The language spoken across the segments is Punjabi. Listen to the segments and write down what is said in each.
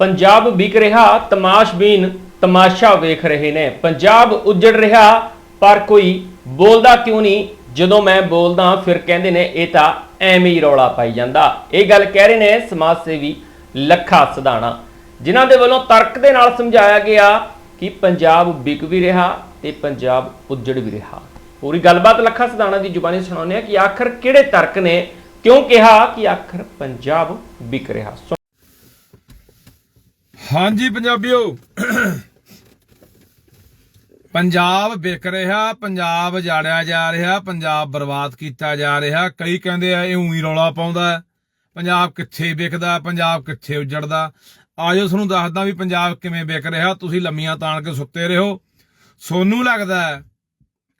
ਪੰਜਾਬ ਵਿਕ ਰਿਹਾ ਤਮਾਸ਼ਬੀਨ ਤਮਾਸ਼ਾ ਵੇਖ ਰਹੇ ਨੇ। ਪੰਜਾਬ ਉੱਜੜ ਰਿਹਾ, ਪਰ ਕੋਈ ਬੋਲਦਾ ਕਿਉਂ ਨਹੀਂ? ਜਦੋਂ ਮੈਂ ਬੋਲਦਾ, ਫਿਰ ਕਹਿੰਦੇ ਨੇ, ਇਹ ਤਾਂ ਐਵੇਂ ਹੀ ਰੌਲਾ ਪਾਈ ਜਾਂਦਾ। ਇਹ ਗੱਲ ਕਹਿ ਰਹੇ ਨੇ ਸਮਾਜ ਸੇਵੀ ਲੱਖਾ ਸਦਾਣਾ ਜਿਨ੍ਹਾਂ ਦੇ ਵੱਲੋਂ ਤਰਕ ਦੇ ਨਾਲ ਸਮਝਾਇਆ ਗਿਆ ਕਿ ਪੰਜਾਬ ਵਿਕ ਵੀ ਰਿਹਾ ਤੇ ਪੰਜਾਬ ਉੱਜੜ ਵੀ ਰਿਹਾ। ਪੂਰੀ ਗੱਲਬਾਤ ਲੱਖਾ ਸਦਾਣਾ ਦੀ ਜ਼ੁਬਾਨੀ ਸੁਣਾਉਂਦੇ ਆ ਕਿ ਆਖਰ ਕਿਹੜੇ ਤਰਕ ਨੇ? ਕਿਉਂ ਕਿਹਾ ਕਿ ਆਖਰ ਪੰਜਾਬ ਵਿਕ ਰਿਹਾ? ਹਾਂਜੀ ਪੰਜਾਬੀਓ। ਪੰਜਾਬ ਵਿਕ ਰਿਹਾ, ਪੰਜਾਬ ਜਾੜਿਆ ਜਾ ਰਿਹਾ, ਪੰਜਾਬ ਬਰਬਾਦ ਕੀਤਾ ਜਾ ਰਿਹਾ। ਕਈ ਕਹਿੰਦੇ ਆ ਇਹ ਉਹੀ ਰੌਲਾ ਪਾਉਂਦਾ ਪੰਜਾਬ ਕਿੱਥੇ ਵਿਕਦਾ, ਪੰਜਾਬ ਕਿੱਥੇ ਉਜੜਦਾ? ਆਜੋ ਤੁਹਾਨੂੰ ਦੱਸਦਾ ਵੀ ਪੰਜਾਬ ਕਿਵੇਂ ਵਿਕ ਰਿਹਾ। ਤੁਸੀਂ ਲੰਮੀਆਂ ਤਾਣ ਕੇ ਸੁੱਤੇ ਰਹੋ। ਸੋਨੂੰ ਲੱਗਦਾ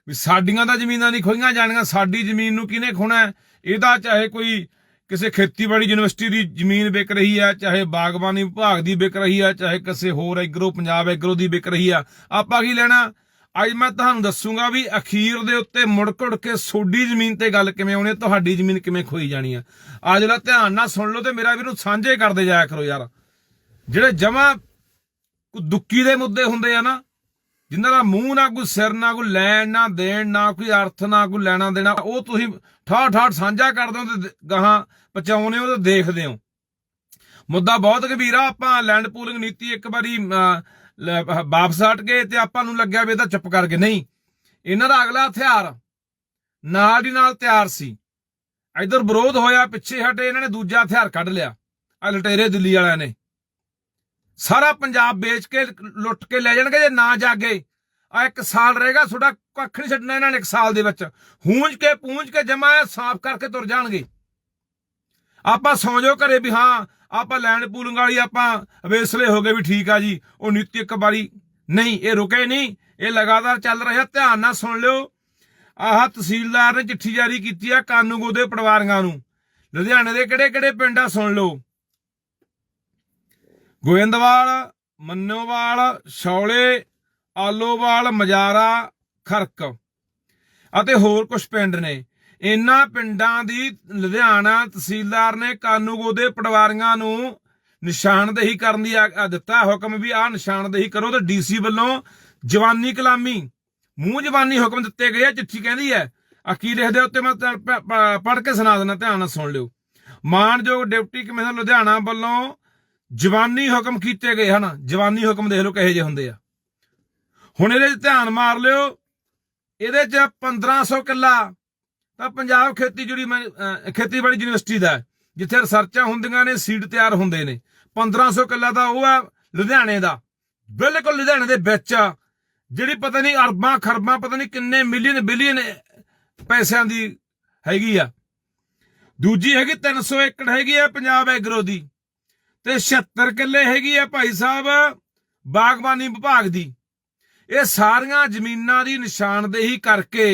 ਵੀ ਸਾਡੀਆਂ ਤਾਂ ਜ਼ਮੀਨਾਂ ਨਹੀਂ ਖੋਈਆਂ ਜਾਣੀਆਂ, ਸਾਡੀ ਜ਼ਮੀਨ ਨੂੰ ਕਿਹਨੇ ਖੋਣਾ ਹੈ? ਇਹਦਾ ਚਾਹੇ ਕੋਈ ਕਿਸੇ ਖੇਤੀਬਾੜੀ ਯੂਨੀਵਰਸਿਟੀ ਦੀ ਜ਼ਮੀਨ ਵਿਕ ਰਹੀ ਹੈ ਚਾਹੇ ਬਾਗਬਾਨੀ ਵਿਭਾਗ ਦੀ ਵਿਕ ਰਹੀ ਹੈ ਚਾਹੇ ਕਿਸੇ ਹੋਰ ਐਗਰੋ ਪੰਜਾਬ ਐਗਰੋ ਦੀ ਵਿਕ ਰਹੀ ਆ। ਆਪਾਂ ਕੀ ਲੈਣਾ? ਅੱਜ ਮੈਂ ਤੁਹਾਨੂੰ ਦੱਸੂਗਾ ਵੀ ਅਖੀਰ ਦੇ ਉੱਤੇ ਮੁੜ ਘੁੜ ਕੇ ਸੋਡੀ ਜ਼ਮੀਨ ਤੇ ਗੱਲ ਕਿਵੇਂ ਆਉਣੀ ਹੈ, ਤੁਹਾਡੀ ਜ਼ਮੀਨ ਕਿਵੇਂ ਖੋਈ ਜਾਣੀ ਆ। ਆ ਜਿਹੜਾ ਧਿਆਨ ਨਾਲ ਸੁਣ ਲਓ ਤੇ ਮੇਰਾ ਵੀਰੋ ਸਾਂਝੇ ਕਰਦੇ ਜਾਇਆ ਕਰੋ ਯਾਰ। ਜਿਹੜੇ ਜਮਾ ਦੁੱਕੀ ਦੇ ਮੁੱਦੇ ਹੁੰਦੇ ਆ ਨਾ ਜਿਨ੍ਹਾਂ ਦਾ ਮੂੰਹ ਨਾ ਕੋਈ ਸਿਰ ਨਾ ਕੋਈ ਲੈਣ ਨਾ ਦੇਣ ਨਾ ਕੋਈ ਅਰਥ ਨਾ ਕੋਈ ਲੈਣਾ ਦੇਣਾ, ਉਹ ਤੁਸੀਂ ਠਾਠ ਠਾਠ ਸਾਂਝਾ ਕਰਦੇ ਹੋ ਤੇ ਗਾਹਾਂ ਪਹੁੰਚਾਉਨੇ ਹੋ ਤੇ ਦੇਖਦੇ ਹੋ। ਮੁੱਦਾ ਬਹੁਤ ਗੰਭੀਰ ਆ, ਆਪਾਂ ਲੈਂਡ ਪੂਲਿੰਗ ਨੀਤੀ ਇੱਕ ਵਾਰੀ ਵਾਪਸ ਹਟ ਗਏ ਤੇ ਆਪਾਂ ਨੂੰ ਲੱਗਿਆ ਵੀ ਇਹ ਤਾਂ ਚੁੱਪ ਕਰ ਗਏ ਨਹੀਂ। ਇਹਨਾਂ ਦਾ ਅਗਲਾ ਹਥਿਆਰ ਨਾਲ ਦੀ ਨਾਲ ਤਿਆਰ ਸੀ। ਇਧਰ ਵਿਰੋਧ ਹੋਇਆ, ਪਿੱਛੇ ਹਟੇ ਇਹਨਾਂ ਨੇ ਦੂਜਾ ਹਥਿਆਰ ਕੱਢ ਲਿਆ। ਆ ਲਟੇਰੇ ਦਿੱਲੀ ਵਾਲਿਆਂ ਨੇ। ਸਾਰਾ ਪੰਜਾਬ ਵੇਚ ਕੇ ਲੁੱਟ ਕੇ ਲੈ ਜਾਣਗੇ ਜੇ ਨਾ ਜਾਗੇ। ਆ ਇੱਕ ਸਾਲ ਰਹੇਗਾ, ਤੁਹਾਡਾ ਕੱਖ ਨਹੀਂ ਛੱਡਣਾ ਇਹਨਾਂ ਨੇ ਇੱਕ ਸਾਲ ਦੇ ਵਿੱਚ। ਹੂੰਜ ਕੇ ਪੂੰਜ ਕੇ ਜਮਾ ਸਾਫ਼ ਕਰਕੇ ਤੁਰ ਜਾਣਗੇ। ਆਪਾਂ ਸੌਂ ਜਾਓ ਘਰੇ ਵੀ ਹਾਂ, ਆਪਾਂ ਲੈਂਡ ਪੂਲਿੰਗ ਵਾਲੀ ਆਪਾਂ ਅਵੇਸਲੇ ਹੋ ਗਏ ਵੀ ਠੀਕ ਆ ਜੀ, ਉਹ ਨੀਤੀ ਇੱਕ ਵਾਰੀ ਨਹੀਂ, ਇਹ ਰੁਕੇ ਨਹੀਂ, ਇਹ ਲਗਾਤਾਰ ਚੱਲ ਰਿਹਾ, ਧਿਆਨ ਨਾਲ ਸੁਣ ਲਿਓ। ਆਹ ਤਹਿਸੀਲਦਾਰ ਨੇ ਚਿੱਠੀ ਜਾਰੀ ਕੀਤੀ ਆ, ਕਾਨੂੰਗੋ ਦੇ ਪਰਿਵਾਰਾਂ ਨੂੰ। ਲੁਧਿਆਣੇ ਦੇ ਕਿਹੜੇ ਕਿਹੜੇ ਪਿੰਡ ਆ, ਸੁਣ ਲਓ। ਗੋਇੰਦਵਾਲ, ਮੰਨੋਵਾਲ, ਸ਼ੌਲੇ, ਆਲੋਵਾਲ, ਮਜਾਰਾ, ਖਰਕ। ਅਤੇ ਹੋਰ ਕੁਝ ਪਿੰਡ ਨੇ। ਇਨ੍ਹਾਂ ਪਿੰਡਾਂ ਦੀ ਲੁਧਿਆਣਾ ਤਹਿਸੀਲਦਾਰ ਨੇ ਕਾਨੂੰਗੋ ਦੇ ਪਟਵਾਰੀਆਂ ਨੂੰ ਨਿਸ਼ਾਨਦੇਹੀ ਕਰਨ ਦੀ ਦਿੱਤਾ ਹੁਕਮ ਵੀ ਆਹ ਨਿਸ਼ਾਨਦੇਹੀ ਕਰੋ ਤੇ ਡੀਸੀ ਵੱਲੋਂ ਜਵਾਨੀ ਕਲਾਮੀ, ਮੂੰਹ ਜਵਾਨੀ ਹੁਕਮ ਦਿੱਤੇ ਗਏ ਆ, ਚਿੱਠੀ ਕਹਿੰਦੀ ਹੈ। ਆ ਕੀ ਲਿਖਦੇ ਉੱਤੇ ਮੈਂ ਪੜ੍ਹ ਕੇ ਸੁਣਾ ਦਿੰਦਾ, ਧਿਆਨ ਨਾਲ ਸੁਣ ਲਿਓ। ਮਾਨਯੋਗ ਡਿਪਟੀ ਕਮਿਸ਼ਨਰ ਲੁਧਿਆਣਾ ਵੱਲੋਂ ਜਵਾਨੀ ਹੁਕਮ ਕੀਤੇ ਗਏ ਹਨ। ਜਵਾਨੀ ਹੁਕਮ ਦੇਖ ਲਓ ਕਿਹੋ ਜਿਹੇ ਹੁੰਦੇ ਆ। ਹੁਣ ਇਹਦੇ 'ਚ ਧਿਆਨ ਮਾਰ ਲਿਓ। ਇਹਦੇ 'ਚ 1500 ਕਿੱਲਾ। ਤਾਂ ਪੰਜਾਬ ਖੇਤੀ ਜਿਹੜੀ ਖੇਤੀਬਾੜੀ ਯੂਨੀਵਰਸਿਟੀ ਦਾ ਜਿੱਥੇ ਰਿਸਰਚਾਂ ਹੁੰਦੀਆਂ ਨੇ ਸੀਡ ਤਿਆਰ ਹੁੰਦੇ ਨੇ। 1500 ਕਿੱਲਾ ਤਾਂ ਉਹ ਹੈ ਲੁਧਿਆਣੇ ਦਾ। ਬਿਲਕੁਲ ਲੁਧਿਆਣੇ ਦੇ ਵਿੱਚ ਜਿਹੜੀ ਪਤਾ ਨਹੀਂ ਅਰਬਾਂ, ਖਰਬਾਂ, ਪਤਾ ਨਹੀਂ ਕਿੰਨੇ ਮਿਲੀਅਨ, ਬਿਲੀਅਨ ਪੈਸਿਆਂ ਦੀ ਹੈਗੀ ਆ। ਦੂਜੀ ਹੈਗੀ 300 ਏਕੜ ਹੈਗੀ ਆ ਪੰਜਾਬ ਐਗਰੋ ਦੀ। ਤੇ 76 ਕਿੱਲੇ ਹੈਗੀ ਆ ਭਾਈ ਸਾਹਿਬ ਬਾਗਬਾਨੀ ਵਿਭਾਗ ਦੀ। ਇਹ ਸਾਰੀਆਂ ਜ਼ਮੀਨਾਂ ਦੀ ਨਿਸ਼ਾਨਦੇਹੀ ਕਰਕੇ,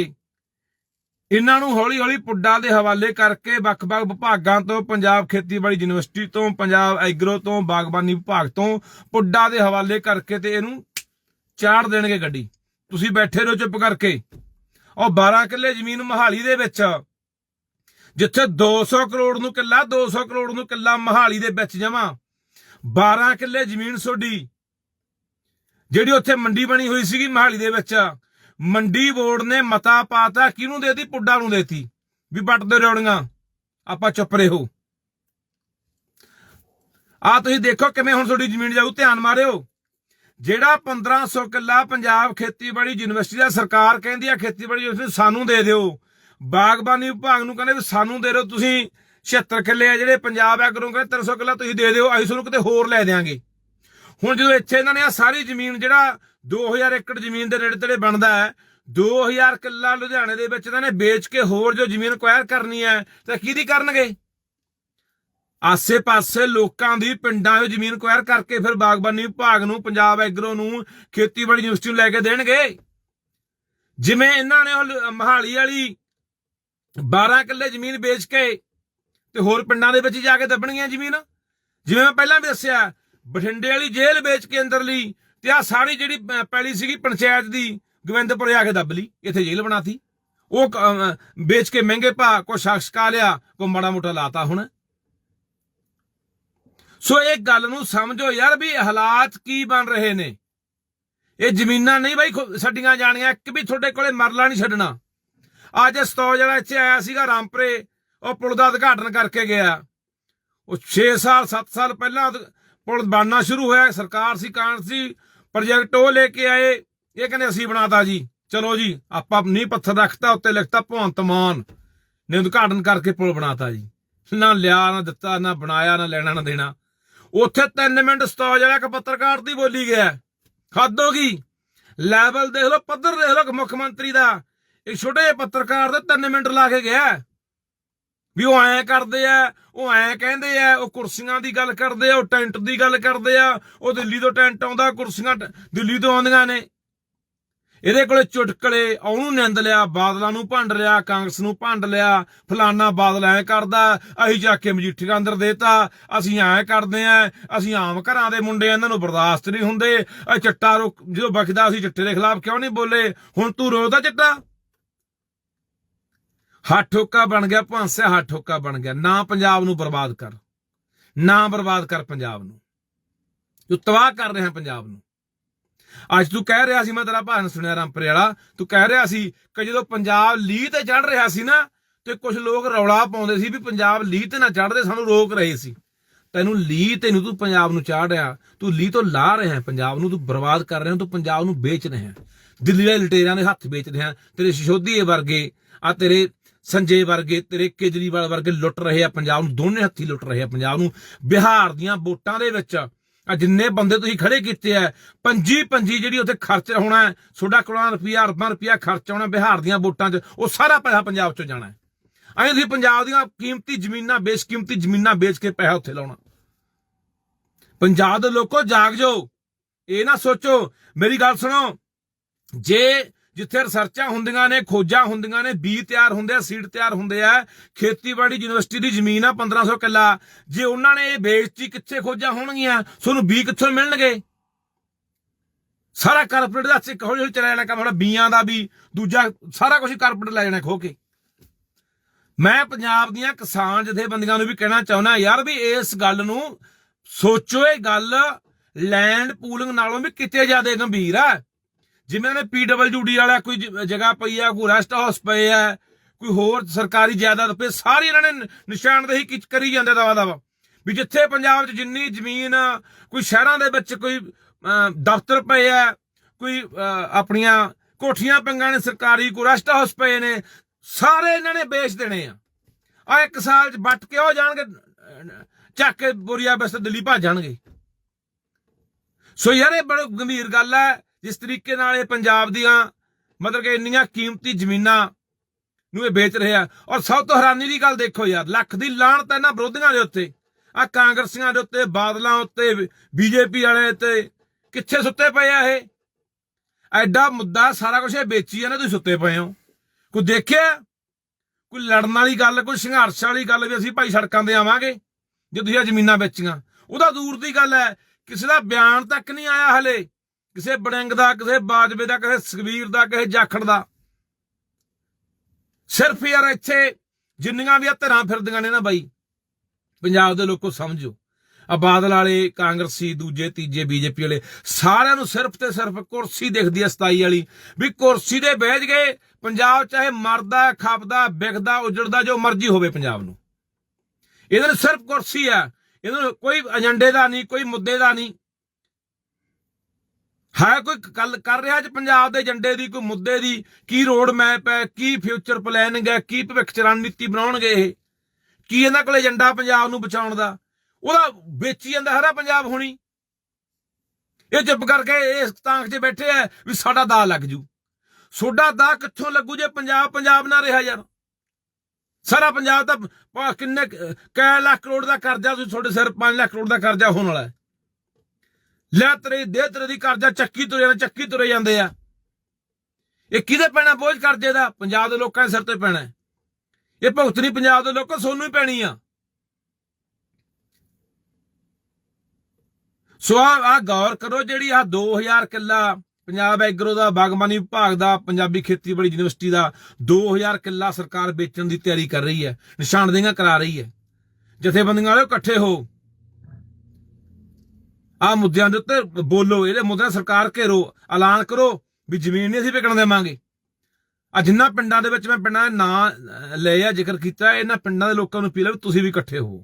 ਇਹਨਾਂ ਨੂੰ ਹੌਲੀ-ਹੌਲੀ ਪੁੱਡਾ ਦੇ ਹਵਾਲੇ ਕਰਕੇ ਵੱਖ-ਵੱਖ ਵਿਭਾਗਾਂ ਤੋਂ, ਪੰਜਾਬ ਖੇਤੀਬਾੜੀ ਯੂਨੀਵਰਸਿਟੀ ਤੋਂ, ਪੰਜਾਬ ਐਗਰੋ ਤੋਂ, ਬਾਗਬਾਨੀ ਵਿਭਾਗ ਤੋਂ ਪੁੱਡਾ ਦੇ ਹਵਾਲੇ ਕਰਕੇ ਤੇ ਇਹਨੂੰ ਚਾੜ ਦੇਣਗੇ ਗੱਡੀ। ਤੁਸੀਂ ਬੈਠੇ ਰਹੋ ਚੁੱਪ ਕਰਕੇ। ਉਹ 12 ਕਿੱਲੇ ਜ਼ਮੀਨ ਮਹਾਲੀ ਦੇ ਵਿੱਚ। ਜਿੱਥੇ 200 ਕਰੋੜ ਨੂੰ ਕਿੱਲਾ 200 ਕਰੋੜ ਨੂੰ ਕਿੱਲਾ ਮਹਾਲੀ ਦੇ ਵਿੱਚ ਜਮਾ। 12 ਕਿੱਲੇ ਜ਼ਮੀਨ ਸੋਡੀ ਜਿਹੜੀ ਉੱਥੇ ਮੰਡੀ ਬਣੀ ਹੋਈ ਸੀਗੀ ਮਹਾਲੀ ਦੇ ਵਿੱਚ। ਮੰਡੀ ਬੋਰਡ ਨੇ ਮਤਾ ਪਾਤਾ, ਕਿਹਨੂੰ ਦੇਤੀ? ਪੁੱਡਾ ਨੂੰ ਦੇਤੀ। ਵੀ ਵੱਟਦੇ ਰੋੜੀਆਂ ਆਪਾਂ ਚੁੱਪ ਰਹੋ। ਆ ਤੁਸੀਂ ਦੇਖੋ ਕਿਵੇਂ ਹੁਣ ਤੁਹਾਡੀ ਜ਼ਮੀਨ ਜਾਊ, ਧਿਆਨ ਮਾਰਿਓ। ਜਿਹੜਾ 1500 ਕਿੱਲਾ ਪੰਜਾਬ ਖੇਤੀਬਾੜੀ ਯੂਨੀਵਰਸਿਟੀ ਦਾ ਸਰਕਾਰ ਕਹਿੰਦੀ ਆ, ਖੇਤੀਬਾੜੀ ਯੂਨੀਵਰਸਿਟੀ ਸਾਨੂੰ ਦੇ ਦਿਓ। ਬਾਗਬਾਨੀ ਵਿਭਾਗ ਨੂੰ ਕਹਿੰਦੇ ਵੀ ਸਾਨੂੰ ਦੇ ਦਿਓ, ਤੁਸੀਂ 76 ਕਿੱਲੇ ਆ ਜਿਹੜੇ ਪੰਜਾਬ ਐਗਰੋ ਕਹਿੰਦੇ 300 ਕਿੱਲਾ ਤੁਸੀਂ ਦੇ ਦਿਓ, ਅਸੀਂ ਤੁਹਾਨੂੰ ਕਿਤੇ ਹੋਰ ਲੈ ਦੇਾਂਗੇ ਹੁਣ ਜਦੋਂ ਇੱਥੇ ਇਹਨਾਂ ਨੇ ਆ ਸਾਰੀ ਜ਼ਮੀਨ ਜਿਹੜਾ 2000 ਏਕੜ ਜ਼ਮੀਨ ਦੇ ਨੇੜੇ ਤੇੜੇ ਬਣਦਾ ਹੈ 2000 ਕਿੱਲਾ ਲੁਧਿਆਣੇ ਦੇ ਵਿੱਚ ਇਹਨਾਂ ਨੇ ਵੇਚ ਕੇ ਹੋਰ ਜੋ ਜ਼ਮੀਨ ਅਕਵਾਇਰ ਕਰਨੀ ਹੈ, ਤਾਂ ਕਿਹਦੀ ਕਰਨਗੇ? ਆਸੇ-ਪਾਸੇ ਲੋਕਾਂ ਦੀ ਪਿੰਡਾਂ ਵਿੱਚ ਜ਼ਮੀਨ ਅਕਵਾਇਰ ਕਰਕੇ ਫਿਰ ਬਾਗਬਾਨੀ ਵਿਭਾਗ ਨੂੰ, ਪੰਜਾਬ ਐਗਰੋ ਨੂੰ ਖੇਤੀਬਾੜੀ ਯੂਨੀਵਰਸਿਟੀ ਨੂੰ ਲੈ ਕੇ ਦੇਣਗੇ। ਜਿਵੇਂ ਇਹਨਾਂ ਨੇ ਉਹ ਲ- ਮਹਾਲੀ ਵਾਲੀ 12 ਕਿੱਲੇ ਜ਼ਮੀਨ ਵੇਚ ਕੇ ਤੇ ਹੋਰ ਪਿੰਡਾਂ ਦੇ ਵਿੱਚ ਜਾ ਕੇ ਦੱਬਣਗੀਆਂ ਜ਼ਮੀਨ। ਜਿਵੇਂ ਮੈਂ ਪਹਿਲਾਂ ਵੀ ਦੱਸਿਆ, ਬਠਿੰਡੇ ਵਾਲੀ ਜੇਲ੍ਹ ਵੇਚ ਕੇ ਅੰਦਰ ਲਈ ਤੇ ਆ ਸਾਰੀ ਜਿਹੜੀ ਪੈਲੀ ਸੀਗੀ ਪੰਚਾਇਤ ਦੀ, ਗੋਬਿੰਦਪੁਰੇ ਜਾ ਕੇ ਦੱਬ ਲਈ, ਇੱਥੇ ਜੇਲ੍ਹ ਬਣਾਤੀ। ਉਹ ਵੇਚ ਕੇ ਮਹਿੰਗੇ ਭਾ ਕੋ ਸ਼ਖਸ ਕਾ ਲਿਆ ਕੋ ਮਾੜਾ ਮੋਟਾ ਲਾਤਾ ਹੁਣ। ਸੋ ਇਹ ਗੱਲ ਨੂੰ ਸਮਝੋ ਯਾਰ ਵੀ ਹਾਲਾਤ ਕੀ ਬਣ ਰਹੇ ਨੇ। ਇਹ ਜ਼ਮੀਨਾਂ ਨਹੀਂ ਬਾਈ ਛੱਡੀਆਂ ਜਾਣੀਆਂ, ਇੱਕ ਵੀ ਤੁਹਾਡੇ ਕੋਲੇ ਮਰਲਾ ਨਹੀਂ ਛੱਡਣਾ। ਅੱਜ ਸਤੌ ਜਿਹੜਾ ਇੱਥੇ ਆਇਆ ਸੀਗਾ ਰਾਮਪਰੇ, ਉਹ ਪੁਲ ਦਾ ਉਦਘਾਟਨ ਕਰਕੇ ਗਿਆ। ਉਹ 6 ਸਾਲ 7 ਸਾਲ ਪਹਿਲਾਂ ਪੁਲ ਬਣਨਾ ਸ਼ੁਰੂ ਹੋਇਆ, ਸਰਕਾਰ ਸੀ, ਕਾਂਗਰਸੀ ਪ੍ਰੋਜੈਕਟ ਉਹ ਲੈ ਕੇ ਆਏ, ਇਹ ਕਹਿੰਦੇ ਅਸੀਂ ਬਣਾਤਾ ਜੀ। ਚਲੋ ਜੀ, ਆਪਾਂ ਨੀ ਪੱਥਰ ਰੱਖਤਾ, ਉੱਤੇ ਲਿਖਤਾ ਭਵੰਤ ਮਾਨ ਨੇ ਉਦਘਾਟਨ ਕਰਕੇ ਪੁਲ ਬਣਾਤਾ ਜੀ। ਨਾ ਲਿਆ, ਨਾ ਦਿੱਤਾ, ਨਾ ਬਣਾਇਆ, ਨਾ ਲੈਣਾ, ਨਾ ਦੇਣਾ। ਉੱਥੇ 3 ਮਿੰਟ ਸਟਾਜ ਵਾਲਾ ਇੱਕ ਪੱਤਰਕਾਰ ਦੀ ਬੋਲੀ ਗਿਆ। ਹੱਦ ਹੋ ਗਈ। ਲੈਵਲ ਦੇਖ ਲਓ, ਪੱਧਰ ਦੇਖ ਲਓ, ਮੁੱਖ ਮੰਤਰੀ ਦਾ। ਇਹ ਛੋਟੇ ਜਿਹੇ ਪੱਤਰਕਾਰ ਦਾ 3 ਮਿੰਟ ਲਾ ਕੇ ਗਿਆ। ਵੀ ਉਹ ਐਂ ਕਰਦੇ ਆ, ਉਹ ਐਂ ਕਹਿੰਦੇ ਆ, ਉਹ ਕੁਰਸੀਆਂ ਦੀ ਗੱਲ ਕਰਦੇ ਆ, ਉਹ ਟੈਂਟ ਦੀ ਗੱਲ ਕਰਦੇ ਆ, ਉਹ ਦਿੱਲੀ ਤੋਂ ਟੈਂਟ ਆਉਂਦਾ, ਕੁਰਸੀਆਂ ਦਿੱਲੀ ਤੋਂ ਆਉਂਦੀਆਂ ਨੇ। ਇਹਦੇ ਕੋਲੇ ਚੁਟਕਲੇ, ਉਹਨੂੰ ਨਿੰਦ ਲਿਆ, ਬਾਦਲਾਂ ਨੂੰ ਭੰਡ ਲਿਆ, ਕਾਂਗਰਸ ਨੂੰ ਭੰਡ ਲਿਆ, ਫਲਾਨਾ ਬਾਦਲ ਐ ਕਰਦਾ, ਅਸੀਂ ਜਾ ਕੇ ਮਜੀਠੀਆ ਅੰਦਰ ਦੇਤਾ, ਅਸੀਂ ਐ ਕਰਦੇ ਆ, ਅਸੀਂ ਆਮ ਘਰਾਂ ਦੇ ਮੁੰਡੇ ਇਹਨਾਂ ਨੂੰ ਬਰਦਾਸ਼ਤ ਨਹੀਂ ਹੁੰਦੇ, ਇਹ ਚਿੱਟਾ ਰੁਕ, ਜਦੋਂ ਬਖਦਾ ਅਸੀਂ ਚਿੱਟੇ ਦੇ ਖਿਲਾਫ ਕਿਉਂ ਨਹੀਂ ਬੋਲੇ? ਹੁਣ ਤੂੰ ਰੋਦਾ ਚਿੱਟਾ? ਹੱਥ ਠੋਕਾ ਬਣ ਗਿਆ ਭਾਂਸਿਆ ਹੱਥ ਠੋਕਾ ਬਣ ਗਿਆ। ਨਾ ਪੰਜਾਬ ਨੂੰ ਬਰਬਾਦ ਕਰ, ਨਾ ਬਰਬਾਦ ਕਰ ਪੰਜਾਬ ਨੂੰ। ਤੂੰ ਤਬਾਹ ਕਰ ਰਿਹਾ ਪੰਜਾਬ ਨੂੰ। ਅੱਜ ਤੂੰ ਕਹਿ ਰਿਹਾ ਸੀ, ਮੈਂ ਤੇਰਾ ਭਾਸ਼ਣ ਸੁਣਿਆ ਰਾਮਪੁਰੇ ਵਾਲਾ, ਤੂੰ ਕਹਿ ਰਿਹਾ ਸੀ ਕਿ ਜਦੋਂ ਪੰਜਾਬ ਲੀਹ ਤੇ ਚੜ ਰਿਹਾ ਸੀ ਨਾ, ਤੇ ਕੁਝ ਲੋਕ ਰੌਲਾ ਪਾਉਂਦੇ ਸੀ ਵੀ ਪੰਜਾਬ ਲੀਹ ਤੇ ਨਾ ਚੜਦੇ ਸਾਨੂੰ ਰੋਕ ਰਹੇ ਸੀ। ਤੈਨੂੰ ਲੀਹ ਤੈਨੂੰ ਤੂੰ ਪੰਜਾਬ ਨੂੰ ਚਾੜ ਰਿਹਾ, ਤੂੰ ਲੀਹ ਤੋਂ ਲਾ ਰਿਹਾ ਪੰਜਾਬ ਨੂੰ, ਤੂੰ ਬਰਬਾਦ ਕਰ ਰਿਹਾ, ਤੂੰ ਪੰਜਾਬ ਨੂੰ ਵੇਚ ਰਿਹਾ ਦਿੱਲੀ ਦੇ ਲਟੇਰਿਆਂ ਦੇ ਹੱਥ ਵੇਚ ਰਿਹਾ ਤੇਰੇ ਸਿਸ਼ੋਦੀਏ ਵਰਗੇ, ਆ ਤੇਰੇ ਸੰਜੇ ਵਰਗੇ, ਤੇਰੇ ਕੇਜਰੀਵਾਲ ਵਰਗੇ ਲੁੱਟ ਰਹੇ ਆ ਪੰਜਾਬ ਨੂੰ, ਦੋਨੇ ਹੱਥੀ ਲੁੱਟ ਰਹੇ ਆ ਪੰਜਾਬ ਨੂੰ। ਬਿਹਾਰ ਦੀਆਂ ਵੋਟਾਂ ਦੇ ਵਿੱਚ ਆ ਜਿੰਨੇ ਬੰਦੇ ਤੁਸੀਂ ਖੜੇ ਕੀਤੇ ਆ ਪੰਜੀ ਪੰਜੀ ਜਿਹੜੀ ਉੱਥੇ ਖਰਚ ਹੋਣਾ ਤੁਹਾਡਾ ਕਰੋੜਾਂ ਰੁਪਇਆ ਅਰਬਾਂ ਰੁਪਇਆ ਖਰਚ ਹੋਣਾ ਬਿਹਾਰ ਦੀਆਂ ਵੋਟਾਂ 'ਚ, ਉਹ ਸਾਰਾ ਪੈਸਾ ਪੰਜਾਬ 'ਚੋਂ ਜਾਣਾ ਹੈ। ਐਂ ਤੁਸੀਂ ਪੰਜਾਬ ਦੀਆਂ ਕੀਮਤੀ ਜ਼ਮੀਨਾਂ ਬੇਸ਼ਕੀਮਤੀ ਜ਼ਮੀਨਾਂ ਵੇਚ ਕੇ ਪੈਸਾ ਉੱਥੇ ਲਾਉਣਾ। ਪੰਜਾਬ ਦੇ ਲੋਕੋ ਜਾਗ ਜਾਓ। ਇਹ ਨਾ ਸੋਚੋ, ਮੇਰੀ ਗੱਲ ਸੁਣੋ, ਜੇ ਜਿੱਥੇ ਰਿਸਰਚਾਂ ਹੁੰਦੀਆਂ ਨੇ, ਖੋਜਾਂ ਹੁੰਦੀਆਂ ਨੇ, ਬੀ ਤਿਆਰ ਹੁੰਦੇ ਆ, ਸੀਡ ਤਿਆਰ ਹੁੰਦੇ ਆ, ਖੇਤੀਬਾੜੀ ਯੂਨੀਵਰਸਿਟੀ ਦੀ ਜ਼ਮੀਨ ਆ 1500 ਕਿੱਲਾ। ਜੇ ਉਹਨਾਂ ਨੇ ਇਹ ਵੇਚਤੀ ਕਿੱਥੇ ਖੋਜਾਂ ਹੋਣਗੀਆਂ, ਤੁਹਾਨੂੰ ਬੀ ਕਿੱਥੋਂ ਮਿਲਣਗੇ? ਸਾਰਾ ਕਾਰਪੋਰੇਟ ਦਾ ਹੱਥ ਹੌਲੀ ਹੌਲੀ ਚਲਾ ਜਾਣਾ ਕੰਮ, ਸਾਡਾ ਬੀਆਂ ਦਾ ਵੀ, ਦੂਜਾ ਸਾਰਾ ਕੁਝ ਕਾਰਪੋਰੇਟ ਲੈ ਜਾਣਾ, ਖੋ ਕੇ। ਮੈਂ ਪੰਜਾਬ ਦੀਆਂ ਕਿਸਾਨ ਜਥੇਬੰਦੀਆਂ ਨੂੰ ਵੀ ਕਹਿਣਾ ਚਾਹੁੰਦਾ, ਯਾਰ ਵੀ ਇਸ ਗੱਲ ਨੂੰ ਸੋਚੋ, ਇਹ ਗੱਲ ਲੈਂਡ ਪੂਲਿੰਗ ਨਾਲੋਂ ਵੀ ਕਿਤੇ ਜ਼ਿਆਦਾ ਗੰਭੀਰ ਆ। ਜਿਵੇਂ ਨੇ ਪੀਡਬਲਯੂਡੀ ਵਾਲਾ ਕੋਈ ਜ- ਜਗ੍ਹਾ ਪਈ ਆ ਕੋਈ ਰੈਸਟ ਹਾਊਸ ਪਏ ਆ ਕੋਈ ਹੋਰ ਸਰਕਾਰੀ ਜਾਇਦਾਦ ਪਈ ਸਾਰੀ ਇਹਨਾਂ ਨੇ ਨਿਸ਼ਾਨਦੇਹੀ ਕਰੀ ਜਾਂਦੇ ਦਵਾ ਦਵਾ ਵੀ ਜਿੱਥੇ ਪੰਜਾਬ 'ਚ ਜਿੰਨੀ ਜ਼ਮੀਨ ਕੋਈ ਸ਼ਹਿਰਾਂ ਦੇ ਵਿੱਚ ਕੋਈ ਦਫ਼ਤਰ ਪਏ ਆ ਕੋਈ ਆਪਣੀਆਂ ਕੋਠੀਆਂ ਪੰਗਾਂ ਨੇ ਸਰਕਾਰੀ ਕੋਈ ਰੈਸਟ ਹਾਊਸ ਪਏ ਨੇ ਸਾਰੇ ਇਹਨਾਂ ਨੇ ਵੇਚ ਦੇਣੇ ਆ। ਆ ਇੱਕ ਸਾਲ 'ਚ ਵੱਟ ਕੇ ਹੋ ਜਾਣਗੇ ਅਹ, ਚੱਕ ਕੇ ਬੋਰੀਆ ਬਸ ਦਿੱਲੀ ਭੱਜ ਜਾਣਗੇ। ਸੋ ਯਾਰ ਇਹ ਬੜਾ ਗੰਭੀਰ ਗੱਲ ਹੈ। ਜਿਸ ਤਰੀਕੇ ਨਾਲ ਇਹ ਪੰਜਾਬ ਦੀਆਂ ਮਤਲਬ ਕਿ ਇੰਨੀਆਂ ਕੀਮਤੀ ਜ਼ਮੀਨਾਂ ਨੂੰ ਇਹ ਵੇਚ ਰਿਹਾ। ਔਰ ਸਭ ਤੋਂ ਹੈਰਾਨੀ ਦੀ ਗੱਲ ਦੇਖੋ ਯਾਰ, ਲੱਖ ਦੀ ਲਾਹਣਤ ਇਹਨਾਂ ਵਿਰੋਧੀਆਂ ਦੇ ਉੱਤੇ। ਆ ਕਾਂਗਰਸੀਆਂ ਦੇ ਉੱਤੇ, ਬਾਦਲਾਂ ਉੱਤੇ, ਬੀਜੇਪੀ ਵਾਲੇ ਤੇ ਕਿੱਥੇ ਸੁੱਤੇ ਪਏ ਆ ਇਹ? ਐਡਾ ਮੁੱਦਾ ਸਾਰਾ ਕੁਝ ਇਹ ਵੇਚੀ ਜਾਂਦੇ, ਤੁਸੀਂ ਸੁੱਤੇ ਪਏ ਹੋ। ਕੋਈ ਦੇਖਿਆ? ਕੋਈ ਲੜਨ ਵਾਲੀ ਗੱਲ, ਕੋਈ ਸੰਘਰਸ਼ ਵਾਲੀ ਗੱਲ ਵੀ ਅਸੀਂ ਭਾਈ ਸੜਕਾਂ ਤੇ ਆਵਾਂਗੇ, ਜੇ ਤੁਸੀਂ ਆ ਜ਼ਮੀਨਾਂ ਵੇਚੀਆਂ। ਉਹਦਾ ਦੂਰ ਦੀ ਗੱਲ ਹੈ, ਕਿਸੇ ਦਾ ਬਿਆਨ ਤੱਕ ਨਹੀਂ ਆਇਆ ਹਲੇ। ਕਿਸੇ ਬੜਿੰਗ ਦਾ, ਕਿਸੇ ਬਾਜਵੇ ਦਾ, ਕਿਸੇ ਸੁਖਵੀਰ ਦਾ, ਕਿਸੇ ਜਾਖੜ ਦਾ। ਸਿਰਫ ਯਾਰ ਇੱਥੇ ਜਿੰਨੀਆਂ ਵੀ ਆ ਧਿਰਾਂ ਫਿਰਦੀਆਂ ਨੇ ਨਾ ਬਾਈ, ਪੰਜਾਬ ਦੇ ਲੋਕੋ ਸਮਝੋ। ਆ ਬਾਦਲ ਵਾਲੇ, ਕਾਂਗਰਸੀ, ਦੂਜੇ, ਤੀਜੇ, ਬੀਜੇਪੀ ਵਾਲੇ, ਸਾਰਿਆਂ ਨੂੰ ਸਿਰਫ ਤੇ ਸਿਰਫ ਕੁਰਸੀ ਦਿਖਦੀ ਹੈ 27 ਵਾਲੀ, ਵੀ ਕੁਰਸੀ ਦੇ ਬਹਿਜ ਗਏ ਪੰਜਾਬ ਚਾਹੇ ਮਰਦਾ, ਖਾਪਦਾ, ਵਿਖਦਾ, ਉਜੜਦਾ, ਜੋ ਮਰਜ਼ੀ ਹੋਵੇ ਪੰਜਾਬ ਨੂੰ। ਇਹਨਾਂ ਨੂੰ ਸਿਰਫ ਕੁਰਸੀ ਆ, ਇਹਨਾਂ ਨੂੰ ਕੋਈ ਏਜੰਡੇ ਦਾ ਨਹੀਂ, ਕੋਈ ਮੁੱਦੇ ਦਾ ਨਹੀਂ। ਹੈ ਕੋਈ ਗੱਲ ਕਰ ਰਿਹਾ ਅੱਜ ਪੰਜਾਬ ਦੇ ਏਜੰਡੇ ਦੀ, ਕੋਈ ਮੁੱਦੇ ਦੀ? ਕੀ ਰੋਡ ਮੈਪ ਹੈ? ਕੀ ਫਿਊਚਰ ਪਲੈਨਿੰਗ ਹੈ? ਕੀ ਭਵਿੱਖ ਚ ਰਣਨੀਤੀ ਬਣਾਉਣਗੇ ਇਹ? ਕੀ ਇਹਨਾਂ ਕੋਲ ਏਜੰਡਾ ਪੰਜਾਬ ਨੂੰ ਬਚਾਉਣ ਦਾ? ਉਹਦਾ ਵੇਚੀ ਜਾਂਦਾ ਹਰਾ ਪੰਜਾਬ ਹੋਣੀ। ਇਹ ਚੁੱਪ ਕਰਕੇ ਇਸ ਤਾਂਖ 'ਚ ਬੈਠੇ ਆ ਵੀ ਸਾਡਾ ਦਾ ਲੱਗ ਜੂ। ਸੋਡਾ ਦਾ ਕਿੱਥੋਂ ਲੱਗੂ ਜੇ ਪੰਜਾਬ ਪੰਜਾਬ ਨਾ ਰਿਹਾ ਯਾਰ? ਸਾਰਾ ਪੰਜਾਬ ਤਾਂ ਕਿੰਨੇ ਕੈ ਲੱਖ ਕਰੋੜ ਦਾ ਕਰਜ਼ਾ, ਤੁਸੀਂ ਤੁਹਾਡੇ ਸਿਰ 5 ਲੱਖ ਕਰੋੜ ਦਾ ਕਰਜ਼ਾ ਹੋਣ ਵਾਲਾ ਹੈ। ਲੈ ਤੇਰੇ ਦੇ ਤੇਰੇ ਦੀ ਕਰਜ਼ਾ ਚੱਕੀ ਤੁਰੇ ਜਾਂਦੇ ਚੱਕੀ ਤੁਰੇ ਜਾਂਦੇ ਆ। ਇਹ ਕਿਹਦੇ ਪੈਣਾ ਬੋਝ ਕਰਜ਼ੇ ਦਾ? ਪੰਜਾਬ ਦੇ ਲੋਕਾਂ ਦੇ ਸਿਰ ਤੇ ਪੈਣਾ ਇਹ ਭੁਗਤਣੀ ਪੰਜਾਬ ਦੇ ਲੋਕਾਂ, ਸੋਨੂੰ ਹੀ ਪੈਣੀ ਆ। ਸੋ ਆ ਆ ਗੌਰ ਕਰੋ ਜਿਹੜੀ ਆ 2000 ਕਿੱਲਾ ਪੰਜਾਬ ਐਗਰੋ ਦਾ, ਬਾਗਬਾਨੀ ਵਿਭਾਗ ਦਾ, ਪੰਜਾਬੀ ਖੇਤੀਬਾੜੀ ਯੂਨੀਵਰਸਿਟੀ ਦਾ 2000 ਕਿੱਲਾ ਸਰਕਾਰ ਵੇਚਣ ਦੀ ਤਿਆਰੀ ਕਰ ਰਹੀ ਹੈ। ਨਿਸ਼ਾਨਦੇਹੀਆਂ ਕਰਾ ਰਹੀ ਹੈ। ਜਥੇਬੰਦੀਆਂ ਵਾਲੇ ਇਕੱਠੇ ਹੋ। ਆ ਮੁੱਦਿਆਂ ਦੇ ਉੱਤੇ ਬੋਲੋ, ਇਹਦੇ ਮੁੱਦਿਆਂ ਸਰਕਾਰ ਘੇਰੋ, ਐਲਾਨ ਕਰੋ ਵੀ ਜ਼ਮੀਨ ਨਹੀਂ ਅਸੀਂ ਵਿਕਣ ਦੇਵਾਂਗੇ। ਆ ਜਿੰਨਾ ਪਿੰਡਾਂ ਦੇ ਵਿੱਚ ਮੈਂ ਪਿੰਡਾਂ ਦੇ ਨਾਂ ਲਏ ਆ, ਜ਼ਿਕਰ ਕੀਤਾ, ਇਹਨਾਂ ਪਿੰਡਾਂ ਦੇ ਲੋਕਾਂ ਨੂੰ ਅਪੀਲ ਹੈ ਵੀ ਤੁਸੀਂ ਵੀ ਇਕੱਠੇ ਹੋ